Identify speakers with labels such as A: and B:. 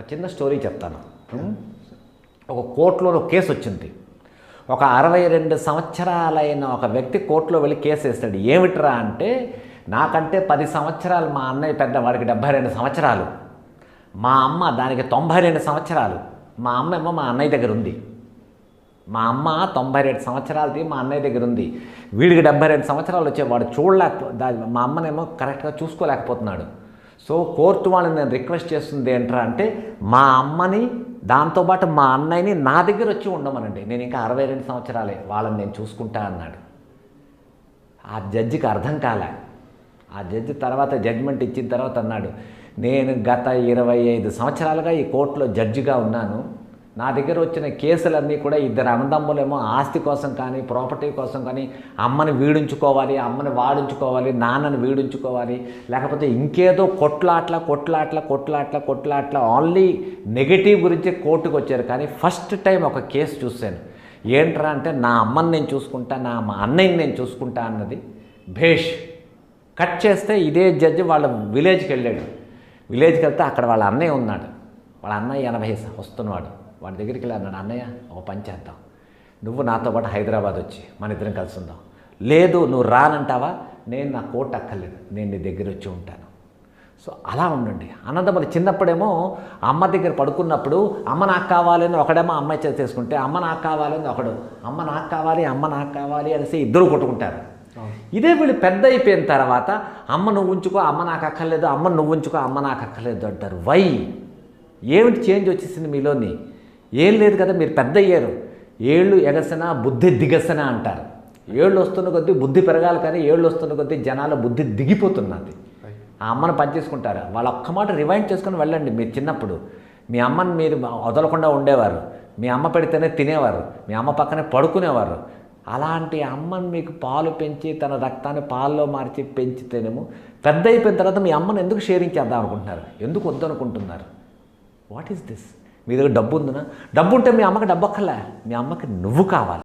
A: ఒక చిన్న స్టోరీ చెప్తాను. ఒక కోర్టులో ఒక కేసు వచ్చింది. ఒక అరవై రెండు సంవత్సరాలైన ఒక వ్యక్తి కోర్టులో వెళ్ళి కేసు వేస్తాడు. ఏమిట్రా అంటే నాకంటే పది సంవత్సరాలు మా అన్నయ్య పెద్ద వాడికి డెబ్బై రెండు సంవత్సరాలు. మా అమ్మ దానికి తొంభై రెండు సంవత్సరాలు. మా అమ్మ ఏమో మా అన్నయ్య దగ్గర ఉంది. మా అమ్మ తొంభై రెండు సంవత్సరాలది మా అన్నయ్య దగ్గర ఉంది. వీడికి డెబ్బై రెండు సంవత్సరాలు వచ్చేవాడు చూడలేక చూడలేకపో మా అమ్మనేమో కరెక్ట్గా చూసుకోలేకపోతున్నాడు. సో కోర్టు వాళ్ళని నేను రిక్వెస్ట్ చేస్తుంది ఏంట్రా అంటే మా అమ్మని దాంతోపాటు మా అన్నయ్యని నా దగ్గర వచ్చి ఉండమనండి. నేను ఇంకా అరవై రెండు సంవత్సరాలే వాళ్ళని నేను చూసుకుంటా అన్నాడు. ఆ జడ్జికి అర్థం కాలే. ఆ జడ్జి తర్వాత జడ్జిమెంట్ ఇచ్చిన తర్వాత అన్నాడు నేను గత ఇరవై ఐదు సంవత్సరాలుగా ఈ కోర్టులో జడ్జిగా ఉన్నాను. నా దగ్గర వచ్చిన కేసులన్నీ కూడా ఇద్దరు అన్నదమ్ములేమో ఆస్తి కోసం కానీ ప్రాపర్టీ కోసం కానీ అమ్మని వీడించుకోవాలి అమ్మని వాడించుకోవాలి నాన్నని వీడించుకోవాలి లేకపోతే ఇంకేదో కొట్లాట్ల కొట్లాట్ల కొట్లాట్ల కొట్లాట్ల ఓన్లీ నెగిటివ్ గురించి కోర్టుకు వచ్చారు. కానీ ఫస్ట్ టైం ఒక కేసు చూశాను. ఏంట్రా అంటే నా అమ్మని నేను చూసుకుంటా నా మా అన్నయ్యని నేను చూసుకుంటా అన్నది భేష్ కట్ చేస్తే ఇదే జడ్జి వాళ్ళ విలేజ్కి వెళ్ళాడు. విలేజ్కి వెళ్తే అక్కడ వాళ్ళ అన్నయ్య ఉన్నాడు. వాళ్ళ అన్నయ్య ఎనభై వస్తున్నవాడు. వాడి దగ్గరికి వెళ్ళి అన్నాడు అన్నయ్య ఒక పని చేద్దాం. నువ్వు నాతో పాటు హైదరాబాద్ వచ్చి మన ఇద్దరం కలిసి ఉందాం. లేదు నువ్వు రానంటావా? నేను నా కోట్ అక్కర్లేదు. నేను నీ దగ్గర వచ్చి ఉంటాను. సో అలా ఉండండి. అన్నదమ్ములు చిన్నప్పుడేమో అమ్మ దగ్గర పడుకున్నప్పుడు అమ్మ నాకు కావాలని ఒకడేమో అమ్మాయి చేతి చేసుకుంటే అమ్మ నాకు కావాలని ఒకడు అమ్మ నాకు కావాలి అమ్మ నాకు కావాలి అనేసి ఇద్దరు కొట్టుకుంటారు. ఇదే వీళ్ళు పెద్ద అయిపోయిన తర్వాత అమ్మ నువ్వు ఉంచుకో అమ్మ నాకు అక్కర్లేదు అమ్మ నువ్వు ఉంచుకో అమ్మ నాకు అక్కర్లేదు అంటారు. వై? ఏమిటి చేంజ్ వచ్చేసింది మీలోని? ఏం లేదు కదా మీరు పెద్ద అయ్యారు ఏళ్ళు ఎగసన బుద్ధి దిగసన అంటారు. ఏళ్ళు వస్తున్న కొద్దీ బుద్ధి పెరగాలి కానీ ఏళ్ళు వస్తున్న కొద్దీ జనాల బుద్ధి దిగిపోతున్నది. ఆ అమ్మను పనిచేసుకుంటారు వాళ్ళ ఒక్క మాట రివైండ్ చేసుకుని వెళ్ళండి. మీరు చిన్నప్పుడు మీ అమ్మని మీరు వదలకుండా ఉండేవారు. మీ అమ్మ పెడితేనే తినేవారు. మీ అమ్మ పక్కనే పడుకునేవారు. అలాంటి అమ్మని మీకు పాలు పెంచి తన రక్తాన్ని పాల్లో మార్చి పెంచితేనేమో పెద్ద అయిపోయిన తర్వాత మీ అమ్మను ఎందుకు షేరింగ్ చేద్దాం అనుకుంటున్నారు? ఎందుకు వద్దనుకుంటున్నారు? వాట్ ఈస్ దిస్ మీ దగ్గర డబ్బు ఉందినా? డబ్బు ఉంటే మీ అమ్మకి డబ్బు అక్కర్లే. మీ అమ్మకి నువ్వు కావాలి.